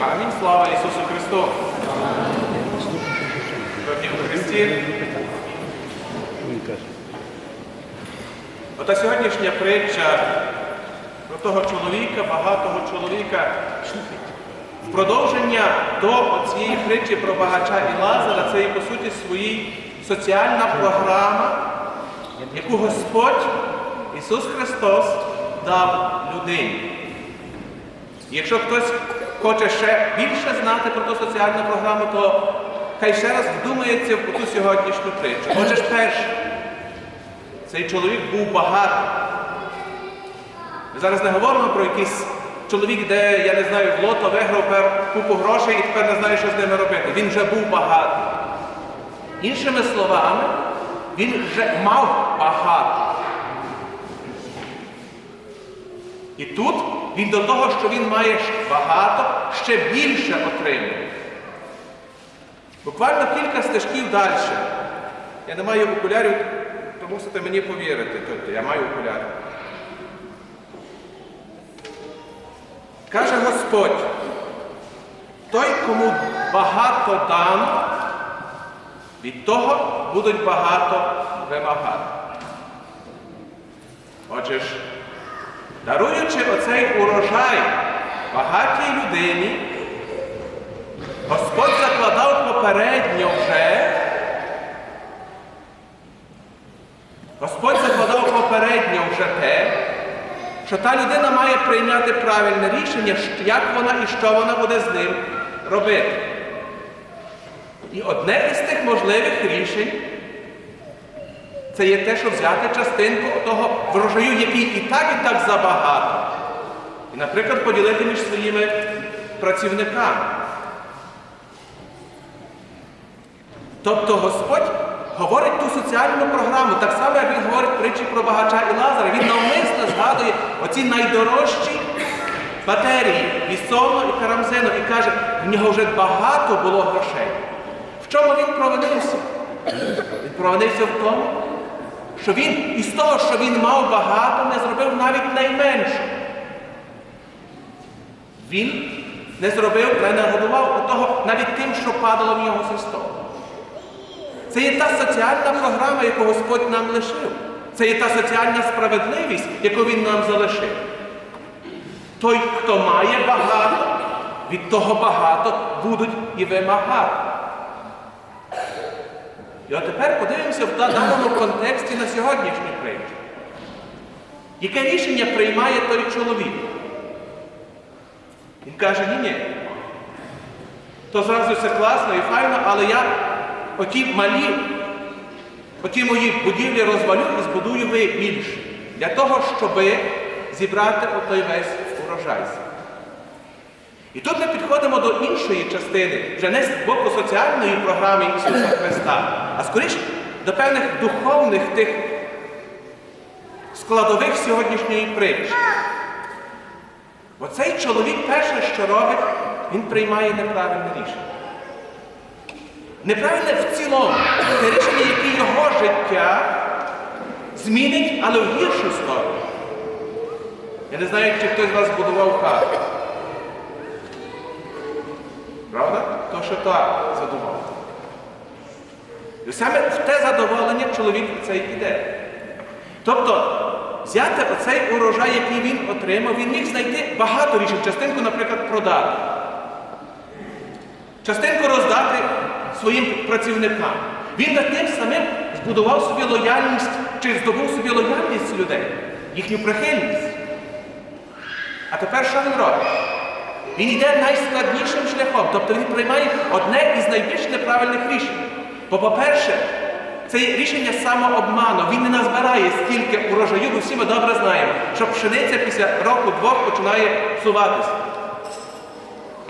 Амінь. Слава Ісусу Христу. У Христі. Ота сьогоднішня притча про того чоловіка, багатого чоловіка. В продовження до цієї притчі про багача і Лазара це є, по суті, своїй соціальна програма, яку Господь Ісус Христос дав людині. Якщо хтось хоче ще більше знати про ту соціальну програму, то хай ще раз вдумається в ту сьогоднішню притчу. Отже ж перше, цей чоловік був багатий. Ми зараз не говоримо про якийсь чоловік, де, я не знаю, в лото виграв купу грошей і тепер не знає, що з ними робити. Він вже був багатий. Іншими словами, він вже мав багато. І тут він до того, що він має багато, ще більше отримує. Буквально кілька стежків далі. Я не маю окулярів, то мусите мені повірити. Тобто, я маю окуляри. Каже Господь, той, кому багато дано, від того будуть багато вимагати. Отже ж, даруючи оцей урожай багатій людині, Господь закладав попередньо вже, Господь закладав попередньо вже те, що та людина має прийняти правильне рішення, як вона і що вона буде з ним робити. І одне із тих можливих рішень це є те, що взяти частинку того врожаю, який і так, і так забагато. І, наприклад, поділити між своїми працівниками. Тобто Господь говорить ту соціальну програму, так само, як він говорить притчі про багача і Лазара. Він навмисно згадує оці найдорожчі матерії вісону і карамзину і каже, в нього вже багато було грошей. В чому він провинився? Він провинився в тому, що він із того, що він мав багато, не зробив навіть найменше. Він не зробив, не нагодував того навіть тим, що падало в нього зі столу. Це є та соціальна програма, яку Господь нам лишив. Це є та соціальна справедливість, яку Він нам залишив. Той, хто має багато, від того багато будуть і вимагати. І от тепер подивимося в даному контексті на сьогоднішню притчу. Яке рішення приймає той чоловік? Він каже, ні-ні. То зразу все класно і файно, але я оті малі, оті мої будівлі розвалю і збудую ви більше. Для того, щоб зібрати отой весь урожай. І тут ми підходимо до іншої частини, вже не з боку соціальної програми Ісуса Христа, а скоріше до певних духовних тих складових сьогоднішньої притчі. Оцей чоловік перше, що робить, він приймає неправильне рішення. Неправильне в цілому. Це рішення, яке його життя змінить, але в гіршу сторону. Я не знаю, чи хтось з вас будував хату. Правда? То, що так. І саме в те задоволення чоловік цей іде. Тобто, взяти оцей урожай, який він отримав, він міг знайти багато рішень. Частинку, наприклад, продати. Частинку роздати своїм працівникам. Він над тим самим збудував собі лояльність, чи здобув собі лояльність людей, їхню прихильність. А тепер що він робить? Він йде найскладнішим шляхом, тобто він приймає одне із найбільш неправильних рішень. Бо, по-перше, це рішення самообману. Він не назбирає стільки урожаю, бо всі ми добре знаємо, що пшениця після року-двох починає псуватися.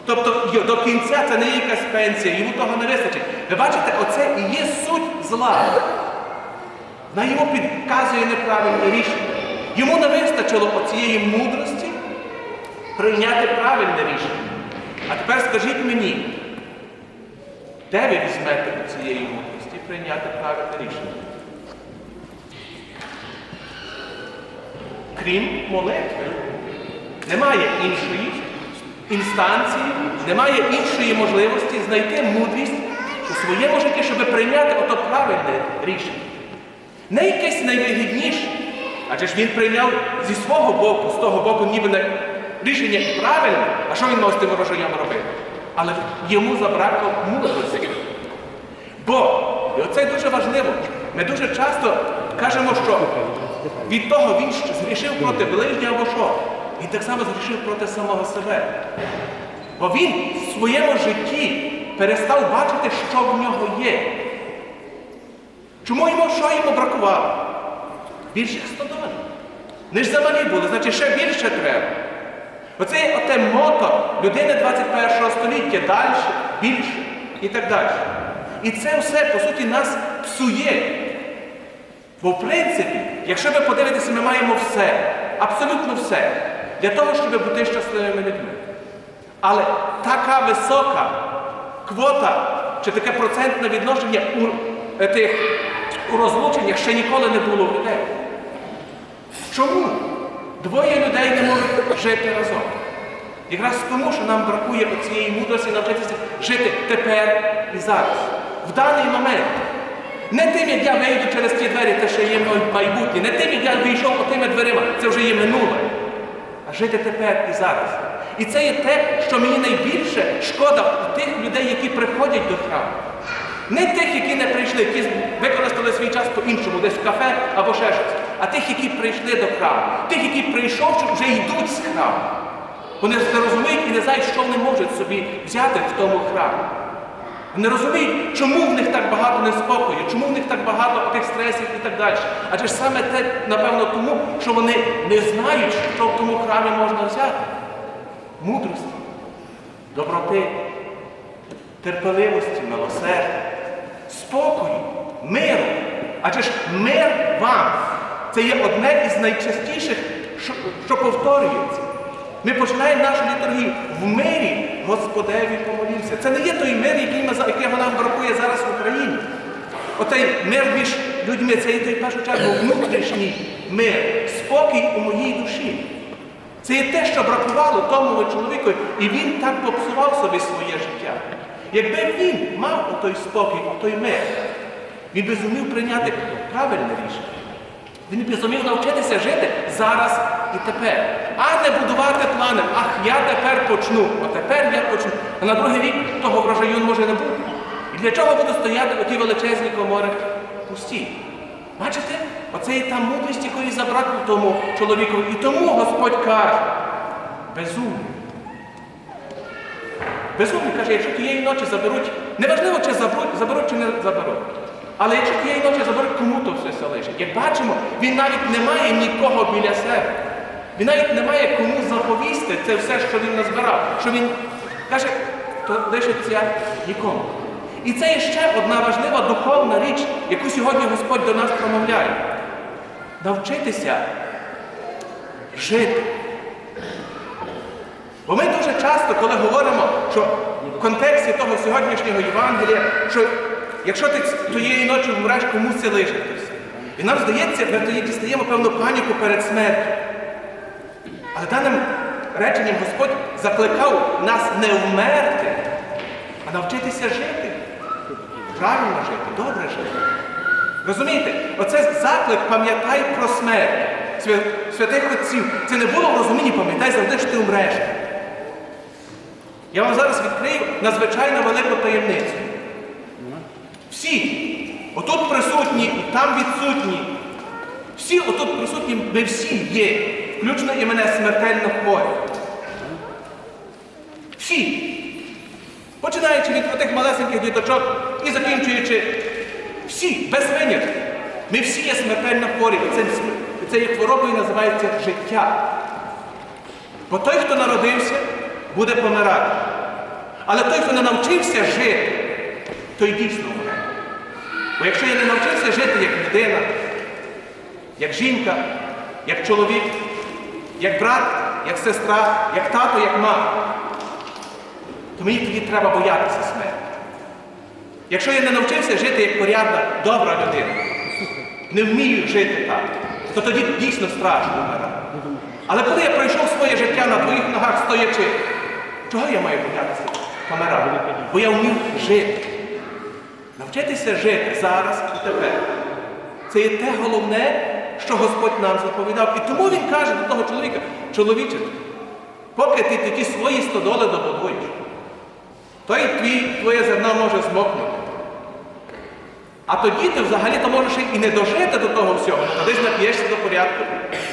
Тобто до кінця це не є якась пенсія, йому того не вистачить. Ви бачите, оце і є суть зла. Вона йому підказує неправильне рішення. Йому не вистачило оцієї мудрості прийняти правильне рішення. А тепер скажіть мені, де ви візьмете цієї мудрості прийняти правильне рішення? Крім молитви, немає іншої інстанції, немає іншої можливості знайти мудрість у своєму житті, щоб прийняти ото правильне рішення. Не якесь найвигідніше, адже ж він прийняв зі свого боку, з того боку, ніби рішення правильне, а що він мав з тим врожаєм робити? Але йому забракло мудрості. Бо, і оце дуже важливо, ми дуже часто кажемо, що від того він що згрішив проти ближнього або що? Він так само згрішив проти самого себе. Бо він в своєму житті перестав бачити, що в нього є. Чому йому що йому бракувало? Більших стодолів. Ж замалі були, значить ще більше треба. Оце оте мото людини 21 століття далі, більше і так далі. І це все, по суті, нас псує. Бо в принципі, якщо ви подивитеся, ми маємо все, абсолютно все, для того, щоб бути щасливими людьми. Але така висока квота чи таке процентне відношення у, е, тих, у розлученнях ще ніколи не було в людей. Чому двоє людей не можуть жити разом? Якраз тому, що нам бракує цієї мудрості навчитися жити тепер і зараз, в даний момент. Не тим, як я вийду через ті двері, те, що є майбутнє, не тим, як я вийшов отими дверима, це вже є минуле. А жити тепер і зараз. І це є те, що мені найбільше шкода у тих людей, які приходять до храму. Не тих, які не прийшли, які використали свій час по-іншому, десь в кафе або ще щось, а тих, які прийшли до храму, тих, які прийшовши, вже йдуть з храму. Вони не розуміють і не знають, що вони можуть собі взяти в тому храмі. Вони розуміють, чому в них так багато неспокою, чому в них так багато тих стресів і так далі. Адже ж саме те, напевно, тому, що вони не знають, що в тому храмі можна взяти. Мудрості, доброти, терпеливості, милосердя, спокою, миру. Адже ж мир вам це є одне із найчастіших, що, що повторюється. Ми починаємо нашу літургію в мирі Господеві помолімся. Це не є той мир, який ми, якого нам бракує зараз в Україні. Отей мир між людьми, це є той в першу чергу внутрішній мир, спокій у моїй душі. Це є те, що бракувало тому чоловіку, і він так попсував собі своє життя. Якби він мав отой спокій, отой мир, він би зумів прийняти правильне рішення. Він зумів навчитися жити зараз і тепер, а не будувати плани. Ах, я тепер почну, от тепер я почну. А на другий рік того врожаю може не бути. І для чого буду стояти у ті величезні комори пусті? Бачите, оце є та мудрість, якої забракло тому чоловіку. І тому Господь каже, безумний. Безумний каже, якщо тієї ночі заберуть, неважливо, чи заберуть, заберуть чи не заберуть. Але якщо тієї ночі заберуть, кому то все залежить. Як бачимо, він навіть не має нікого біля себе. Він навіть не має кому заповісти це все, що він назбирав. Що він каже, то лишиться нікому. І це ще одна важлива духовна річ, яку сьогодні Господь до нас промовляє. Навчитися жити. Бо ми дуже часто, коли говоримо, що в контексті того сьогоднішнього Євангелія, що якщо ти тієї ночі вмреш, комусь лишитися. І нам здається, ми тоді дістаємо певну паніку перед смертю. Але даним реченням Господь закликав нас не вмерти, а навчитися жити. Правильно жити, добре жити. Розумієте, оце заклик пам'ятай про смерть святих отців. Це не було в розумінні, пам'ятай завжди, що ти вмреш. Я вам зараз відкрию надзвичайно велику таємницю. Всі, отут присутні і там відсутні, всі отут присутні, ми всі є, включно і мене смертельно хворі. Всі. Починаючи від тих малесеньких діточок і закінчуючи всі, без винятку. Ми всі є смертельно хворі. І це, цією хворобою називається життя. Бо той, хто народився, буде помирати. Але той, хто не навчився жити, той дійсно. Бо якщо я не навчився жити як людина, як жінка, як чоловік, як брат, як сестра, як тато, як мама, то мені тоді треба боятися смерті. Якщо я не навчився жити як порядна, добра людина, не вмію жити так, то тоді дійсно страшно вмирати. Але коли я пройшов своє життя на твоїх ногах стоячи, Чого я маю боятися помирати? Бо я вмів жити. Навчитися жити зараз і тепер. Це є те головне, що Господь нам заповідав. І тому він каже до того чоловіка, чоловіче, поки ти такі свої стодоли добудуєш, то й твій, твоє зерно може змокнути. А тоді ти взагалі-то можеш і не дожити до того всього, ну кудись нап'єшся до порядку,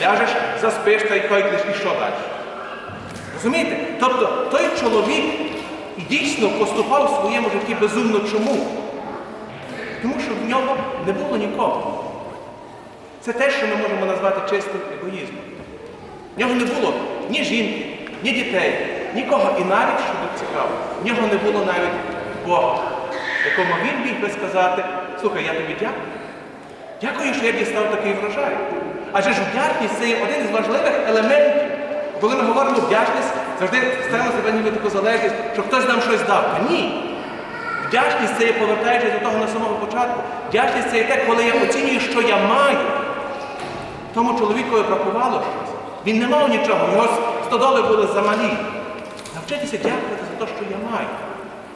ляжеш, заспиш та й койкнеш, і що далі? Розумієте? Тобто той чоловік дійсно поступав у своєму житті безумно чому? Тому що в нього не було нікого. Це те, що ми можемо назвати чистим егоїзмом. В нього не було ні жінки, ні дітей, нікого. І навіть, що тут цікаво, в нього не було навіть Бога, якому він міг би сказати, слухай, я тобі дякую. Дякую, що я дістав такий врожай. Адже ж вдячність це є один із важливих елементів. Коли ми говоримо вдячність, завжди ставимо себе ніби таку залежність, що хтось нам щось дав. Та ні. Вдячність це є повертаючись до того на самого початку. Вдячність це є те, коли я оцінюю, що я маю. Тому чоловікові бракувало щось. Він не мав нічого, його стодоли були замалі. Навчитися дякувати за те, що я маю.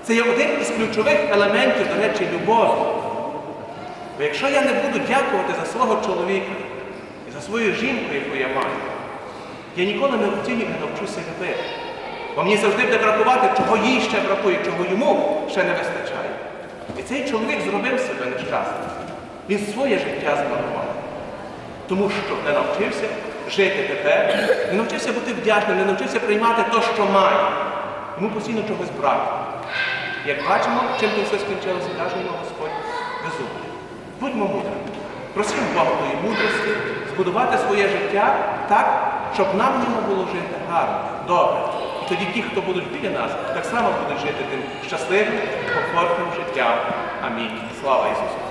Це є один із ключових елементів, до речі, любові. Бо якщо я не буду дякувати за свого чоловіка і за свою жінку, яку я маю, я ніколи не оцінюю і навчуся любити. Бо мені завжди буде бракувати, чого їй ще бракує, чого йому ще не вистачає. І цей чоловік зробив себе нещасним. Він своє життя змарнував. Тому що не навчився жити тепер, не навчився бути вдячним, не навчився приймати те, що має. Йому постійно чогось брати. Як бачимо, чим це все скінчилося, каже йому Господь безумно. Будьмо мудрими. Просимо Бога тої мудрості, збудувати своє життя так, щоб нам в ньому було жити гарно, добре. Тоді ті, хто будуть біля нас, так само будуть жити тим щасливим, комфортним життям. Амінь. Слава Ісусу!